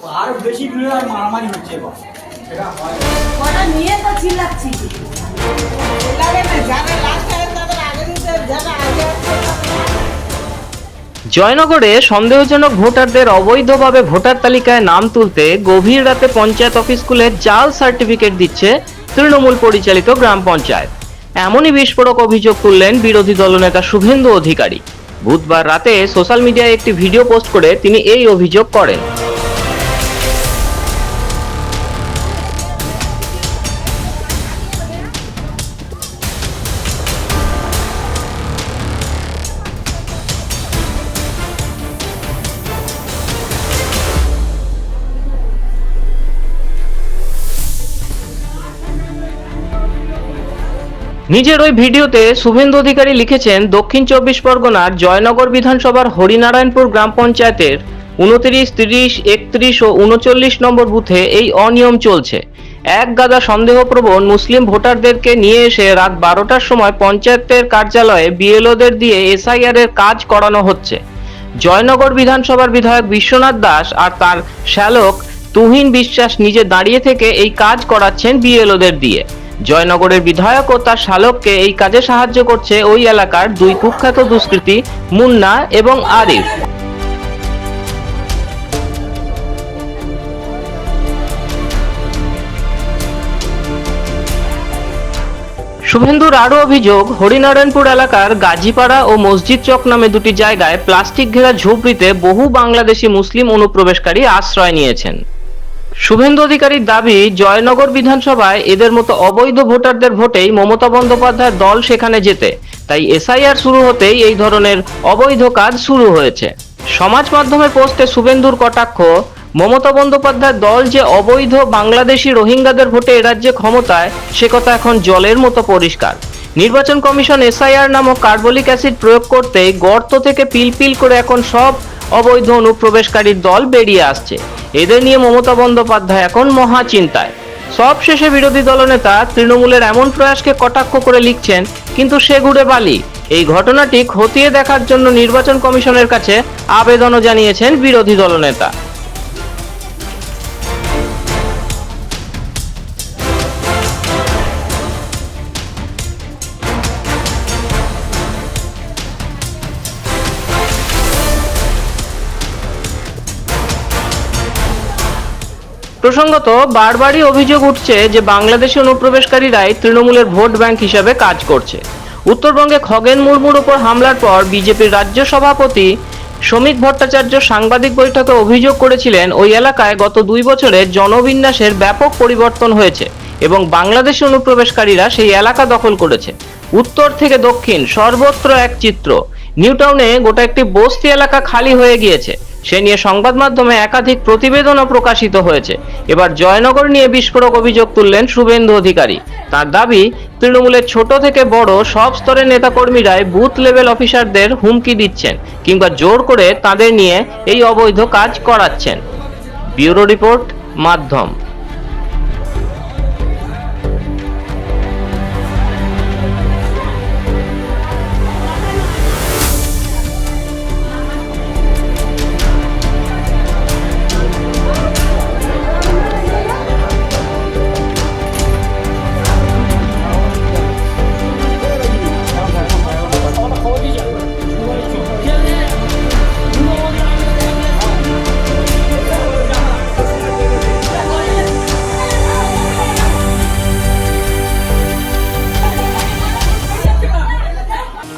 তো আরও বেশি ভিড় আর মারামারি হচ্ছে এবার। নিয়ে তো চিল্লাচ্ছি। জয়নগরে সন্দেহজনক ভোটারদের অবৈধভাবে ভোটার তালিকায় নাম তুলতে গভীর রাতে পঞ্চায়েত অফিস খুলে জাল সার্টিফিকেট দিচ্ছে তৃণমূল পরিচালিত গ্রাম পঞ্চায়েত। এমনই বিস্ফোরক অভিযোগ তুললেন বিরোধী দলনেতা শুভেন্দু অধিকারী। বুধবার রাতে সোশ্যাল মিডিয়ায় একটি ভিডিও পোস্ট করে তিনি এই অভিযোগ করেন। নিজের ওই ভিডিওতে শুভেন্দু অধিকারী লিখেছেন, দক্ষিণ চব্বিশ পরগনার জয়নগর বিধানসভার হরিনারায়ণপুর গ্রাম পঞ্চায়েতের উনত্রিশ, তিরিশ, একত্রিশ ও উনচল্লিশ নম্বর বুথে এই অনিয়ম চলছে। এক গাদা সন্দেহপ্রবণ মুসলিম ভোটারদেরকে নিয়ে এসে রাত বারোটার সময় পঞ্চায়েতের কার্যালয়ে বিএলওদের দিয়ে এসআইআর এর কাজ করানো হচ্ছে। জয়নগর বিধানসভার বিধায়ক বিশ্বনাথ দাস আর তার শ্যালক তুহিন বিশ্বাস নিজে দাঁড়িয়ে থেকে এই কাজ করাচ্ছেন বিএলওদের দিয়ে। জয়নগরের বিধায়ক ও তার শালককে এই কাজে সাহায্য করছে ওই এলাকার দুই কুখ্যাত দুষ্কৃতী মুন্না এবং আরিফ। শুভেন্দুর আরও অভিযোগ, হরিনারায়ণপুর এলাকার গাজীপাড়া ও মসজিদ চক নামে দুটি জায়গায় প্লাস্টিক ঘেরা ঝুপড়িতে বহু বাংলাদেশি মুসলিম অনুপ্রবেশকারী আশ্রয় নিয়েছেন। শুভেন্দু অধিকারীর দাবি, জয়নগর বিধানসভায় এদের মতো অবৈধ ভোটারদের ভোটেই মমতা বন্দ্যোপাধ্যায়ের দল সেখানে যেতে। তাই এসআইআর শুরু হতেই এই ধরনের অবৈধ কাজ শুরু হয়েছে। সমাজ মাধ্যমের পোস্টে শুভেন্দুর কটাক্ষ, মমতা বন্দ্যোপাধ্যায়ের দল যে অবৈধ বাংলাদেশি রোহিঙ্গাদের ভোটে এ রাজ্যে ক্ষমতায়, সে কথা এখন জলের মতো পরিষ্কার। নির্বাচন কমিশন এসআইআর নামক কার্বলিক অ্যাসিড প্রয়োগ করতেই গর্ত থেকে পিলপিল করে এখন সব অবৈধ অনুপ্রবেশকারীর দল বেরিয়ে আসছে। এদের নিয়ে মমতা বন্দ্যোপাধ্যায় এখন মহা চিন্তায়। সব শেষে বিরোধী দলনেতা তৃণমূলের এমন প্রয়াসকে কটাক্ষ করে লিখছেন, কিন্তু সে ঘুরে বালি। এই ঘটনাটি খতিয়ে দেখার জন্য নির্বাচন কমিশনের কাছে আবেদনও জানিয়েছেন বিরোধী দলনেতা প্রসঙ্গত, বারবারই অভিযোগ উঠছে যে বাংলাদেশি অনুপ্রবেশকারীরাই তৃণমূলের ভোট ব্যাংক হিসাবে কাজ করছে। উত্তরবঙ্গে খগেন মুর্মুর উপর হামলার পর বিজেপির রাজ্য সভাপতি শ্রমিক ভট্টাচার্য সাংবাদিক বৈঠকে অভিযোগ করেছিলেন, ওই এলাকায় গত দুই বছরে জনবিন্যাসের ব্যাপক পরিবর্তন হয়েছে এবং বাংলাদেশি অনুপ্রবেশকারীরা সেই এলাকা দখল করেছে। উত্তর থেকে দক্ষিণ সর্বত্র এক চিত্র। নিউটাউনে গোটা একটি বস্তি এলাকা খালি হয়ে গিয়েছে। সে নিয়ে সংবাদ মাধ্যমে একাধিক প্রতিবেদনও প্রকাশিত হয়েছে। এবার জয়নগর নিয়ে বিস্ফোরক অভিযোগ তুললেন শুভেন্দু অধিকারী। তার দাবি, তৃণমূলের ছোট থেকে বড় সব স্তরের নেতাকর্মীরাই বুথ লেভেল অফিসারদের হুমকি দিচ্ছেন কিংবা জোর করে তাদের নিয়ে এই অবৈধ কাজ করাচ্ছেন। ব্যুরো রিপোর্ট, মাধ্যম।